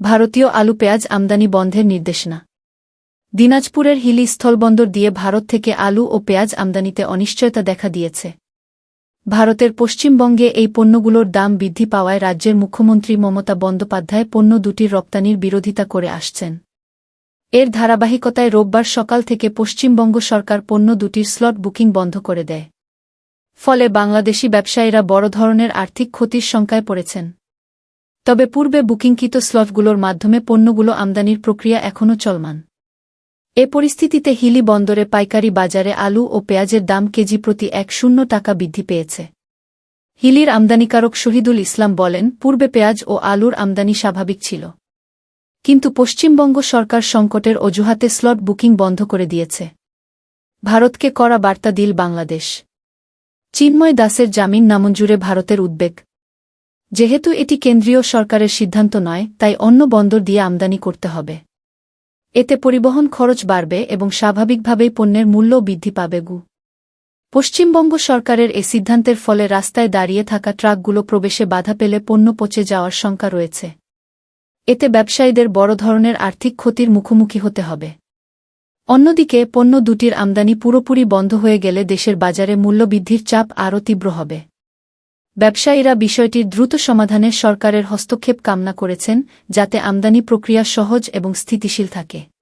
ভারতীয় আলু পেঁয়াজ আমদানি বন্ধের নির্দেশনা। দিনাজপুরের হিলি স্থলবন্দর দিয়ে ভারত থেকে আলু ও পেঁয়াজ আমদানিতে অনিশ্চয়তা দেখা দিয়েছে। ভারতের পশ্চিমবঙ্গে এই পণ্যগুলোর দাম বৃদ্ধি পাওয়ায় রাজ্যের মুখ্যমন্ত্রী মমতা বন্দ্যোপাধ্যায় পণ্য দুটির রপ্তানির বিরোধিতা করে আসছেন। এর ধারাবাহিকতায় রোববার সকাল থেকে পশ্চিমবঙ্গ সরকার পণ্য দুটির স্লট বুকিং বন্ধ করে দেয়। ফলে বাংলাদেশি ব্যবসায়ীরা বড় ধরনের আর্থিক ক্ষতির শঙ্কায় পড়েছেন। তবে পূর্বে বুকিংকৃত স্লটগুলোর মাধ্যমে পণ্যগুলো আমদানির প্রক্রিয়া এখনও চলমান। এ পরিস্থিতিতে হিলি বন্দরে পাইকারি বাজারে আলু ও পেঁয়াজের দাম কেজি প্রতি এক শূন্য টাকা বৃদ্ধি পেয়েছে। হিলির আমদানিকারক শহীদুল ইসলাম বলেন, পূর্বে পেঁয়াজ ও আলুর আমদানি স্বাভাবিক ছিল। কিন্তু পশ্চিমবঙ্গ সরকার সংকটের অজুহাতে স্লট বুকিং বন্ধ করে দিয়েছে। ভারতকে করা বার্তা দিল বাংলাদেশ। চিন্ময় দাসের জামিন নামঞ্জুরে ভারতের উদ্বেগ। যেহেতু এটি কেন্দ্রীয় সরকারের সিদ্ধান্ত নয়, তাই অন্য বন্দর দিয়ে আমদানি করতে হবে। এতে পরিবহন খরচ বাড়বে এবং স্বাভাবিকভাবেই পণ্যের মূল্য বৃদ্ধি পাবে গু। পশ্চিমবঙ্গ সরকারের এ সিদ্ধান্তের ফলে রাস্তায় দাঁড়িয়ে থাকা ট্রাকগুলো প্রবেশে বাধা পেলে পণ্য পচে যাওয়ার শঙ্কা রয়েছে। এতে ব্যবসায়ীদের বড় ধরনের আর্থিক ক্ষতির মুখোমুখি হতে হবে। অন্যদিকে, পণ্য দুটির আমদানি পুরোপুরি বন্ধ হয়ে গেলে দেশের বাজারে মূল্যবৃদ্ধির চাপ আরও তীব্র হবে। ব্যবসায়ীরা বিষয়টির দ্রুত সমাধানে সরকারের হস্তক্ষেপ কামনা করেছেন, যাতে আমদানি প্রক্রিয়া সহজ এবং স্থিতিশীল থাকে।